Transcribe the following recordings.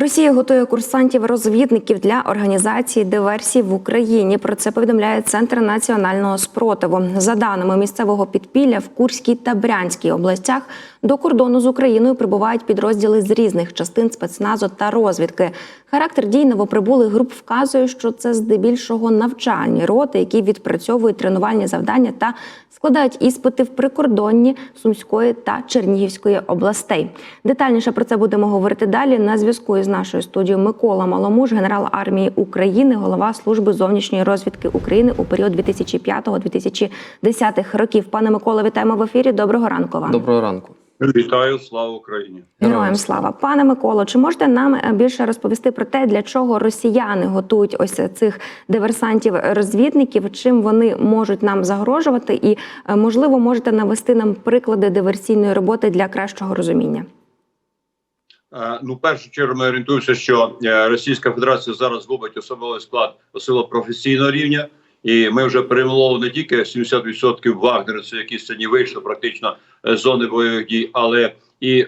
Росія готує курсантів-розвідників для організації диверсій в Україні. Про це повідомляє Центр національного спротиву. За даними місцевого підпілля, в Курській та Брянській областях до кордону з Україною прибувають підрозділи з різних частин спецназу та розвідки. Характер дій новоприбулих груп вказує, що це здебільшого навчальні роти, які відпрацьовують тренувальні завдання та складають іспити в прикордонні Сумської та Чернігівської областей. Детальніше про це будемо говорити далі. На зв'язку із нашою студією Микола Маломуж, генерал армії України, голова служби зовнішньої розвідки України у період 2005-2010 років. Пане Микола, вітаємо в ефірі. Доброго ранку вам. Доброго ранку. Вітаю, слава Україні! Героям слава, пане Миколо. Чи можете нам е, більше розповісти про те, для чого росіяни готують ось цих диверсантів-розвідників? Чим вони можуть нам загрожувати? І е, можливо можете навести нам приклади диверсійної роботи для кращого розуміння? Е, Ну, першу чергу ми орієнтуємося, що е, Російська Федерація зараз губить особовий склад силу професійного рівня, і ми вже перемололи не тільки 70% вагнерівців, які сьогодні вийшли практично е, з зони бойових дій, але і е,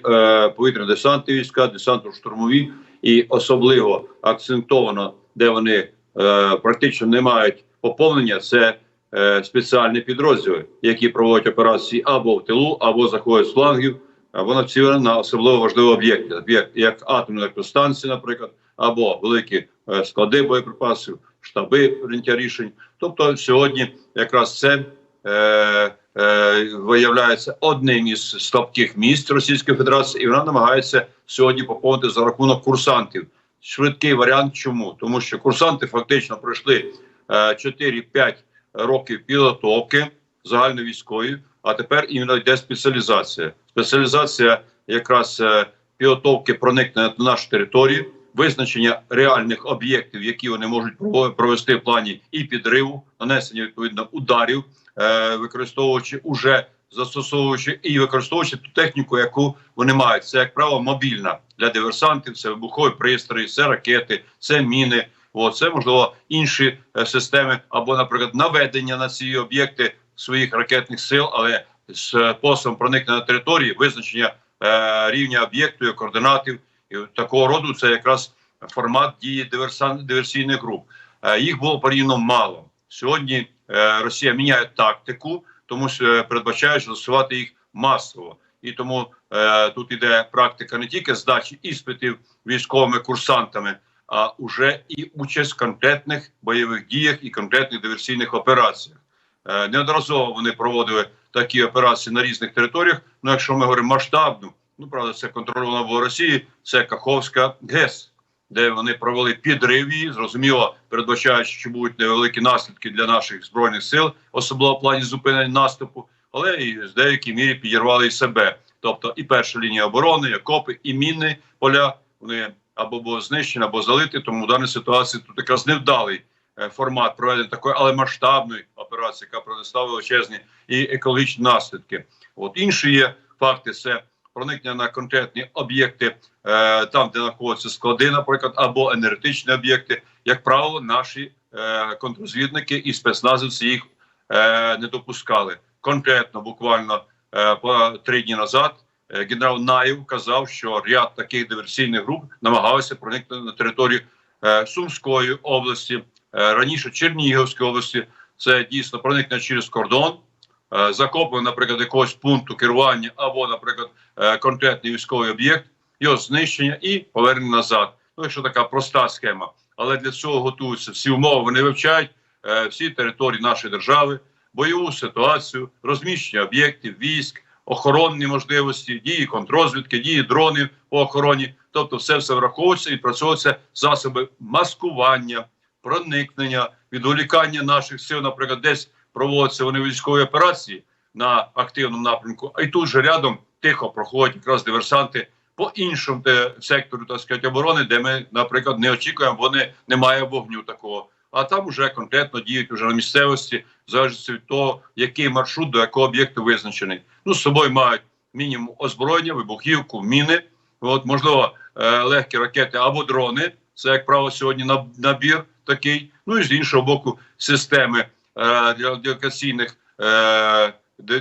повітряно-десантні війська, десантно-штурмові, і особливо акцентовано, де вони е, практично не мають поповнення. Це е, спеціальні підрозділи, які проводять операції або в тилу, або заходять з флангів. Або націлена на особливо важливі об'єкти, об'єкт як атомні електростанції, наприклад, або великі е, склади боєприпасів, штаби прийняття рішень. Тобто сьогодні якраз це е, е, виявляється одним із слабких місць Російської Федерації, і вона намагається сьогодні поповнити за рахунок курсантів. Швидкий варіант, чому тому, що курсанти фактично пройшли е, 4-5 років підготовки загальновійськової, а тепер іменно йде спеціалізація. Спеціалізація якраз е, підготовки проникнення на нашу територію, визначення реальних об'єктів, які вони можуть провести в плані і підриву, нанесення відповідно ударів, е, використовуючи уже застосовуючи і використовуючи ту техніку, яку вони мають. Це як правило мобільна для диверсантів, це вибухові пристрої, це ракети, це міни. О, це можливо інші е, системи, або, наприклад, наведення на ці об'єкти своїх ракетних сил, але з посилом проникнення на території, визначення е, рівня об'єкту, і координатів і такого роду. Це якраз формат дії диверсан, диверсійних груп. Е, їх було порівняно мало. Сьогодні е, Росія міняє тактику, тому що передбачає застосувати їх масово. І тому тут іде практика не тільки здачі іспитів військовими курсантами, а уже і участь в конкретних бойових діях і конкретних диверсійних операціях. Е, неодноразово вони проводили такі операції на різних територіях. Ну, якщо ми говоримо масштабно, ну правда, це контрольовано було Росії, це Каховська ГЕС, де вони провели підрив її, зрозуміло, передбачаючи, що будуть невеликі наслідки для наших збройних сил, особливо в плані зупинення наступу, але і в деякій мірі підірвали і себе. Тобто і перша лінія оборони, і окопи, і мінні поля вони або були знищені, або залиті. Тому в даній ситуації тут якраз невдалий формат проведення такої, але масштабної операції, яка принесла величезні і екологічні наслідки. От інші є факти: це проникнення на конкретні об'єкти, е, там, де знаходяться склади, наприклад, або енергетичні об'єкти. Як правило, наші е, контррозвідники і спецназівці їх е, не допускали. Конкретно, буквально е, по три дні назад, е, генерал Наєв казав, що ряд таких диверсійних груп намагалися проникнути на територію е, Сумської області, е, раніше Чернігівської області. Це дійсно проникнення через кордон, е, захоплення, наприклад, якогось пункту керування або, наприклад, е, конкретний військовий об'єкт, його знищення і повернення назад. Ну, якщо така проста схема. Але для цього готуються всі умови. Вони вивчають е, всі території нашої держави, бойову ситуацію, розміщення об'єктів, військ, охоронні можливості, дії контрозвідки, дії дронів по охороні. Тобто, все все враховується і працюються засоби маскування, проникнення, відволікання наших сил, наприклад, десь проводяться вони військові операції на активному напрямку, а й тут же рядом тихо проходять якраз диверсанти по іншому те, сектору так сказати, оборони, де ми, наприклад, не очікуємо, бо не, немає вогню такого. А там вже конкретно діють уже на місцевості, в залежності від того, який маршрут до якого об'єкту визначений. Ну, з собою мають мінімум озброєння, вибухівку, міни, от можливо, е, легкі ракети або дрони. Це як правило сьогодні наб- набір такий. Ну і з іншого боку, системи е, для радіолокаційних е, до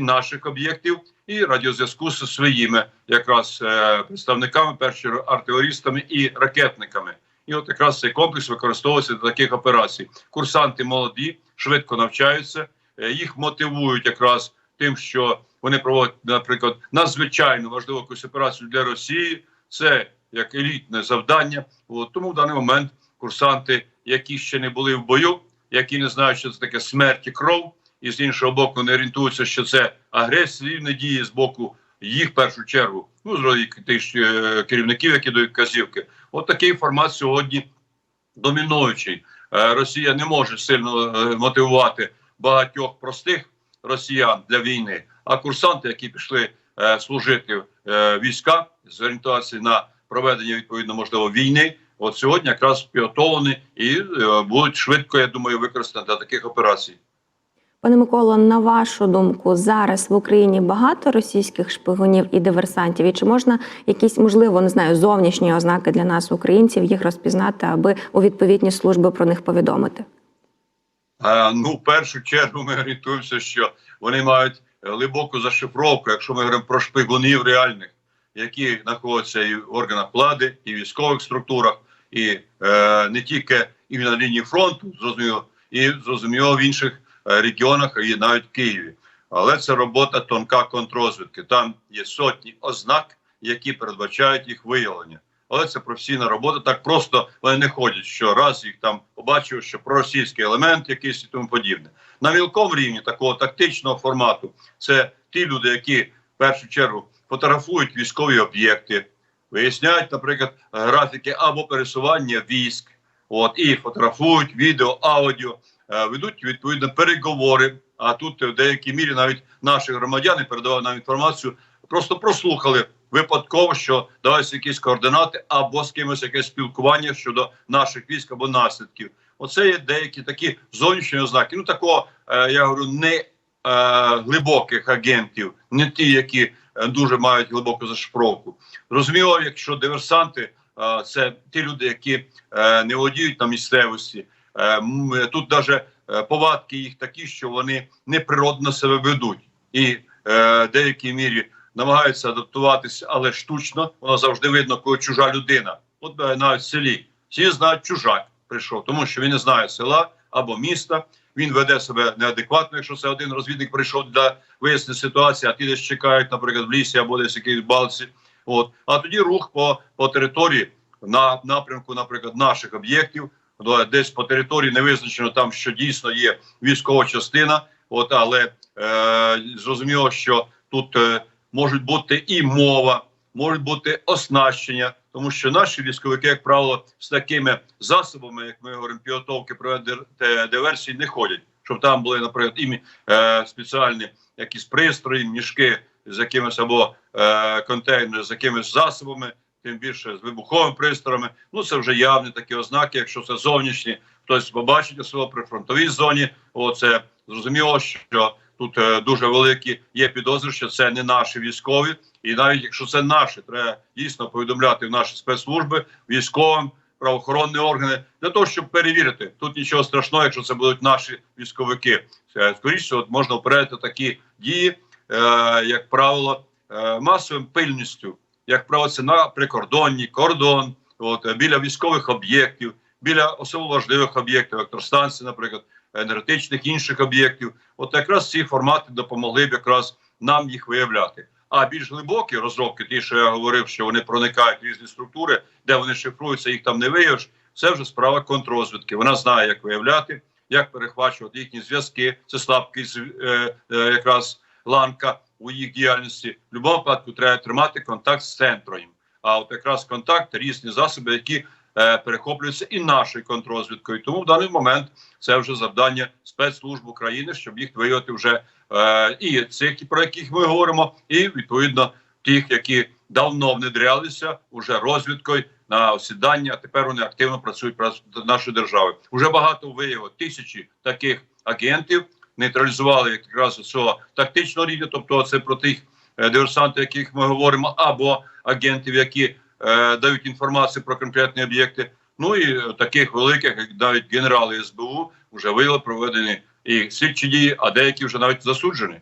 наших об'єктів і радіозв'язку зі своїми якраз е, представниками, перші артилерістами і ракетниками. І от якраз цей комплекс використовується для таких операцій. Курсанти молоді, швидко навчаються, е, їх мотивують якраз тим, що вони проводять, наприклад, надзвичайно важливу якусь операцію для Росії. Це як елітне завдання. От, тому в даний момент курсанти, які ще не були в бою, які не знають, що це таке смерть і кров, і з іншого боку не орієнтуються, що це агресивні дії з боку їх в першу чергу. Ну з тих е, керівників, які дають казівки. От такий формат сьогодні домінуючий. Е, Росія не може сильно е, мотивувати багатьох простих росіян для війни, а курсанти, які пішли служити війська з орієнтації на проведення відповідно можливо війни. От сьогодні якраз підготовлені і е, будуть швидко, я думаю, використані для таких операцій. Пане Миколо, на вашу думку, зараз в Україні багато російських шпигунів і диверсантів? І чи можна якісь, можливо, не знаю, зовнішні ознаки для нас, українців, їх розпізнати, аби у відповідні служби про них повідомити? Е, ну, в першу чергу ми орієнтуємося, що вони мають глибоку зашифровку, якщо ми говоримо про шпигунів реальних, які знаходяться і в органах влади, і в військових структурах, і е, не тільки і на лінії фронту, зрозуміло, і зрозуміло в інших е, регіонах, і навіть в Києві. Але це робота тонка контррозвідки. Там є сотні ознак, які передбачають їх виявлення. Але це професійна робота. Так просто вони не ходять, що раз їх там побачив, що проросійський елемент якийсь і тому подібне. На мілкому рівні такого тактичного формату це ті люди, які в першу чергу фотографують військові об'єкти, виясняють, наприклад, графіки або пересування військ, от і фотографують відео, аудіо, е, ведуть відповідно переговори. А тут в деякій мірі навіть наші громадяни передавали нам інформацію, просто прослухали випадково, що давайся якісь координати або з кимось якесь спілкування щодо наших військ або наслідків. Оце є деякі такі зовнішні ознаки. Ну такого е, я говорю, не е, глибоких агентів, не ті, які дуже мають глибоку зашифровку. Зрозуміло, якщо диверсанти е, це ті люди, які е, не володіють на місцевості. Е, тут навіть е, повадки їх такі, що вони неприродно себе ведуть, і е, в деякій мірі намагаються адаптуватися, але штучно воно завжди видно, коли чужа людина. От е, навіть в селі всі знають, чужак прийшов, тому що він не знає села або міста. Він веде себе неадекватно, якщо це один розвідник прийшов для вияснення ситуації, а ті десь чекають, наприклад, в лісі або десь в якійсь балці. От а тоді рух по, по території на напрямку, наприклад, наших об'єктів. Десь по території не визначено там, що дійсно є військова частина. От але е, зрозуміло, що тут е, можуть бути і мова, можуть бути оснащення, тому що наші військовики, як правило, з такими засобами, як ми говоримо, підготовки проведення диверсій, не ходять. Щоб там були, наприклад, і е, спеціальні якісь пристрої, мішки з якимись або е, контейнери з якимись засобами, тим більше з вибуховими пристроями. Ну це вже явні такі ознаки. Якщо це зовнішні, хтось побачить особливо при фронтовій зоні. Оце зрозуміло, що тут е, дуже великі є підозри, що це не наші військові, і навіть якщо це наші, треба дійсно повідомляти в наші спецслужби військовим. Правоохоронні органи для того, щоб перевірити тут нічого страшного, якщо це будуть наші військовики. Е, Скоріше, от можна впередити такі дії, е, як правило, е, масовим пильністю, як правило, це на прикордонні кордон, от е, біля військових об'єктів, біля особливо важливих об'єктів, електростанцій, наприклад, енергетичних інших об'єктів. От якраз ці формати допомогли б якраз нам їх виявляти. А більш глибокі розробки, ті, що я говорив, що вони проникають в різні структури, де вони шифруються, їх там не виявиш. Це вже справа контррозвідки. Вона знає, як виявляти, як перехвачувати їхні зв'язки. Це слабкий е, е, якраз ланка у їх діяльності. В будь-якому випадку треба тримати контакт з центром. А от якраз контакт, різні засоби, які перехоплюються і нашою контррозвідкою. Тому в даний момент це вже завдання спецслужб України, щоб їх виявити вже е, і цих, про яких ми говоримо, і відповідно тих, які давно внедрялися уже розвідкою на осідання. А тепер вони активно працюють проти нашої держави. Уже багато виявило тисячі таких агентів. Нейтралізували якраз цього тактичного рівня, тобто це про тих е, диверсантів, яких ми говоримо, або агентів, які е, дають інформацію про конкретні об'єкти. Ну і таких великих, як навіть генерали СБУ, вже виявили проведені і слідчі дії, а деякі вже навіть засуджені.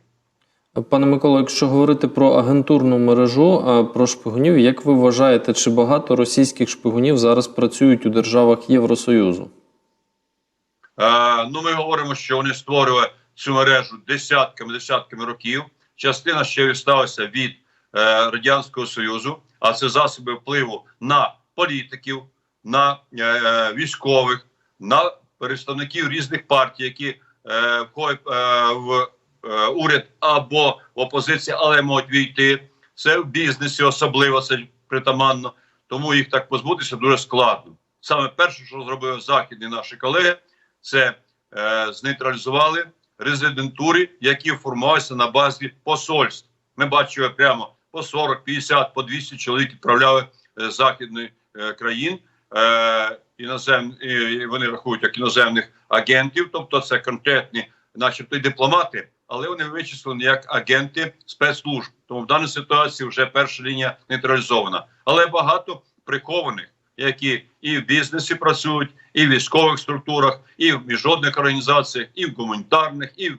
Пане Миколо, якщо говорити про агентурну мережу, про шпигунів, як ви вважаєте, чи багато російських шпигунів зараз працюють у державах Євросоюзу? Е, ну, ми говоримо, що вони створювали цю мережу десятками десятками років. Частина ще відсталася від е, радянського союзу, а це засоби впливу на політиків, на е, е, військових, на представників різних партій, які е, входять е, в е, уряд або в опозицію, але можуть війти. Це в бізнесі особливо це притаманно, тому їх так позбутися дуже складно. Саме перше, що зробили західні наші колеги, це е, знейтралізували резидентури, які формувалися на базі посольств. Ми бачили прямо по 40, 50, по 200 чоловік відправляли е, з західних е, країн. Е, інозем, вони рахують як іноземних агентів, тобто це конкретні, начебто й дипломати, але вони вичислені як агенти спецслужб. Тому в даній ситуації вже перша лінія нейтралізована. Але багато прихованих, які і в бізнесі працюють, і в військових структурах, і в міжнародних організаціях, і в гуманітарних, і в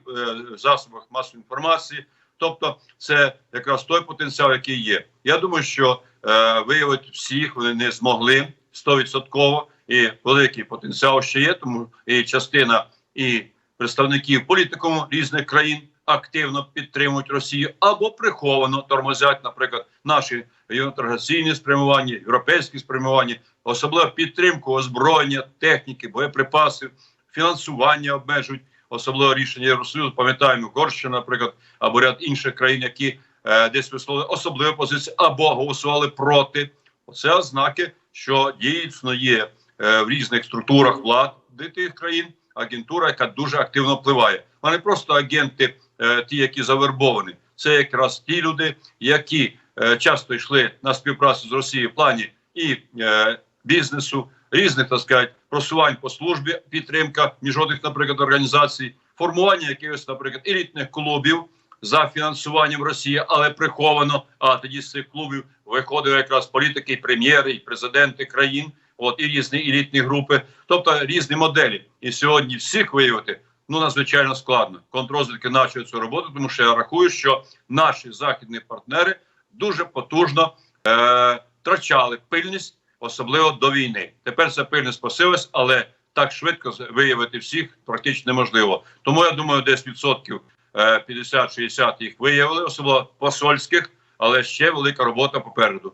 засобах масової інформації. Тобто, це якраз той потенціал, який є. Я думаю, що е, виявити всіх вони не змогли стовідсотково, і великий потенціал ще є. Тому і частина і представників політикуму різних країн активно підтримують Росію або приховано тормозять, наприклад, наші інтеграційні спрямування, європейські спрямування, особливо підтримку озброєння, техніки, боєприпасів, фінансування обмежують, особливо рішення Євросоюзу. Пам'ятаємо Угорщина, наприклад, або ряд інших країн, які е, десь висловили особливу позицію або голосували проти. Це ознаки, що дійсно є е, в різних структурах влади тих країн агентура, яка дуже активно впливає. Вони просто агенти, е, ті, які завербовані. Це якраз ті люди, які е, часто йшли на співпрацю з Росією в плані і е, бізнесу, різних так сказати, просувань по службі, підтримка міжнародних, наприклад, організацій, формування якихось, наприклад, елітних клубів за фінансуванням Росії, але приховано. А тоді з цих клубів виходили якраз політики, прем'єри, і президенти країн. От і різні елітні групи, тобто різні моделі. І сьогодні всіх виявити ну надзвичайно складно. Контрозвідки почали цю роботу, тому що я рахую, що наші західні партнери дуже потужно е, втрачали пильність, особливо до війни. Тепер це пильність спасилось, але так швидко виявити всіх практично неможливо. Тому я думаю, десь відсотків е, 50-60 їх виявили, особливо посольських, але ще велика робота попереду.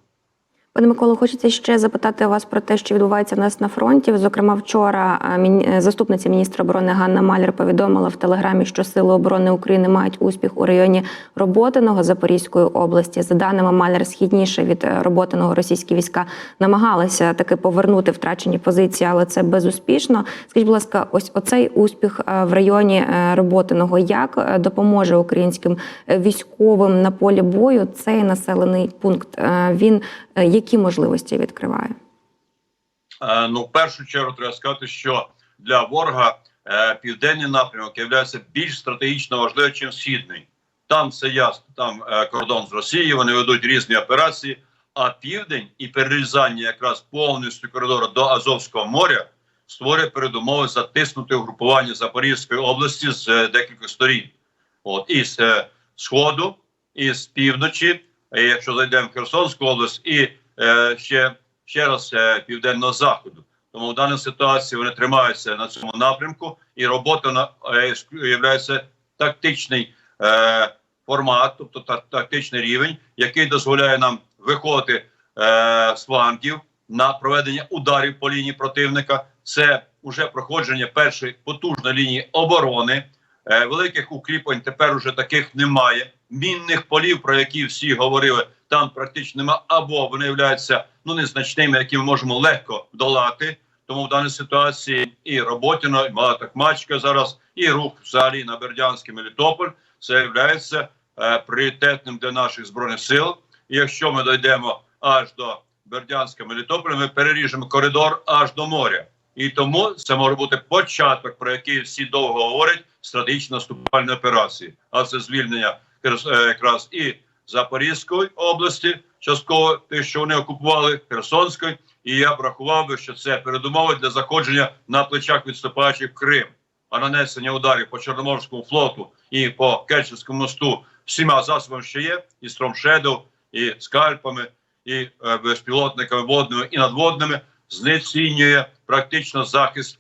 Пане Миколо, хочеться ще запитати вас про те, що відбувається в нас на фронті. Зокрема, вчора заступниця міністра оборони Ганна Маляр повідомила в телеграмі, що сили оборони України мають успіх у районі Роботиного Запорізької області. За даними Маляр, східніше від е, Роботиного російські війська намагалися таки повернути втрачені позиції, але це безуспішно. Скажіть, будь ласка, ось оцей успіх е, в районі е, Роботиного як допоможе українським військовим на полі бою цей населений пункт? Він е, які можливості відкриває? Е, ну, в першу чергу треба сказати, що для ворога е, південний напрямок є більш стратегічно важливим, ніж східний. Там це ясно, там е, кордон з Росією, вони ведуть різні операції. А південь і перерізання якраз повністю коридору до Азовського моря створює передумови затиснути угрупування Запорізької області з декількох сторін. От і з е, сходу, і з півночі, якщо зайдемо в Херсонську область, і ще ще раз е, південного заходу. Тому в даній ситуації вони тримаються на цьому напрямку, і робота на є тактичний е, формат, тобто та, тактичний рівень, який дозволяє нам виходити е, з флангів на проведення ударів по лінії противника. Це вже проходження першої потужної лінії оборони. Е, великих укріплень тепер уже таких немає. Мінних полів, про які всі говорили, там практично немає, або вони являються ну незначними, які ми можемо легко долати. Тому в даній ситуації і Роботіно, і Мала Такмачка зараз, і рух взагалі на Бердянський Мелітополь це є е, пріоритетним для наших збройних сил. І якщо ми дійдемо аж до Бердянська Мелітополя, ми переріжемо коридор аж до моря. І тому це може бути початок, про який всі довго говорять, стратегічно наступальної операції. А це звільнення е, якраз і Запорізької області, частково те, що вони окупували Херсонської, і я б рахував би, що це передумови для заходження на плечах відступаючих в Крим. а нанесення ударів по Чорноморському флоту і по Керченському мосту всіма засобами, що є, і стромшеду, і скальпами, і е, безпілотниками водними і надводними, знецінює практично захист,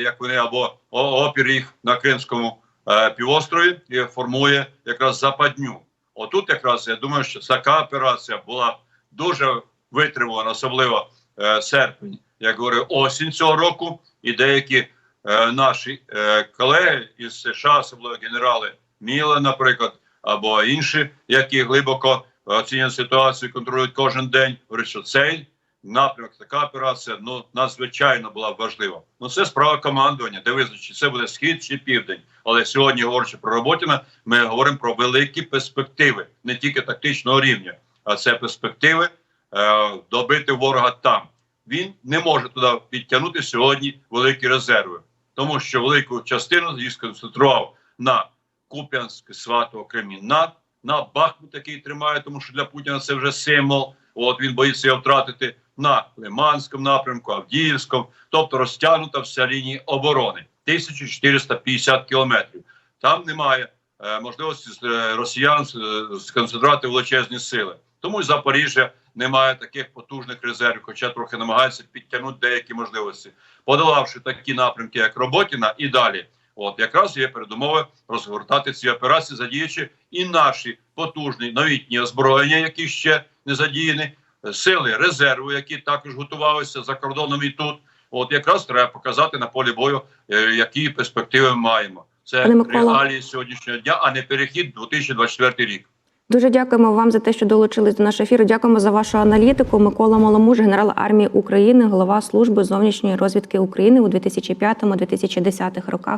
як вони або опір їх на Кримському е, півострові і формує якраз западню. Отут, якраз я думаю, що така операція була дуже витримувана, особливо е, серпень, як говорю, осінь цього року, і деякі е, наші е, колеги із США, особливо генерали Міла, наприклад, або інші, які глибоко оцінюють ситуацію, контролюють кожен день. Говорять, що цей напрямок, така операція ну надзвичайно була важлива. Ну це справа командування, де визначить, це буде схід чи південь. Але сьогодні, говорячи про Роботіна, ми говоримо про великі перспективи, не тільки тактичного рівня, а це перспективи е, добити ворога там. Він не може туди підтягнути сьогодні великі резерви, тому що велику частину їх сконцентрував на Куп'янськ, Сватово, Кремінна, на Бахмут, який тримає, тому що для Путіна це вже символ. От він боїться його втратити на Лиманському напрямку, Авдіївському, тобто розтягнута вся лінія оборони 1450 кілометрів. Там немає е, можливості е, росіян е, сконцентрувати величезні сили. Тому і Запоріжжя не має таких потужних резервів, хоча трохи намагається підтягнути деякі можливості, подолавши такі напрямки, як Роботіна, і далі. От якраз є передумови розгортати ці операції, задіючи і наші потужні новітні озброєння, які ще не задіяні, сили резерву, які також готувалися за кордоном і тут. От якраз треба показати на полі бою, е, які перспективи ми маємо. Це реалії сьогоднішнього дня, а не перехід 2024 рік. Дуже дякуємо вам за те, що долучились до нашого ефіру. Дякуємо за вашу аналітику. Микола Маломуж, генерал армії України, голова служби зовнішньої розвідки України у 2005-2010 роках.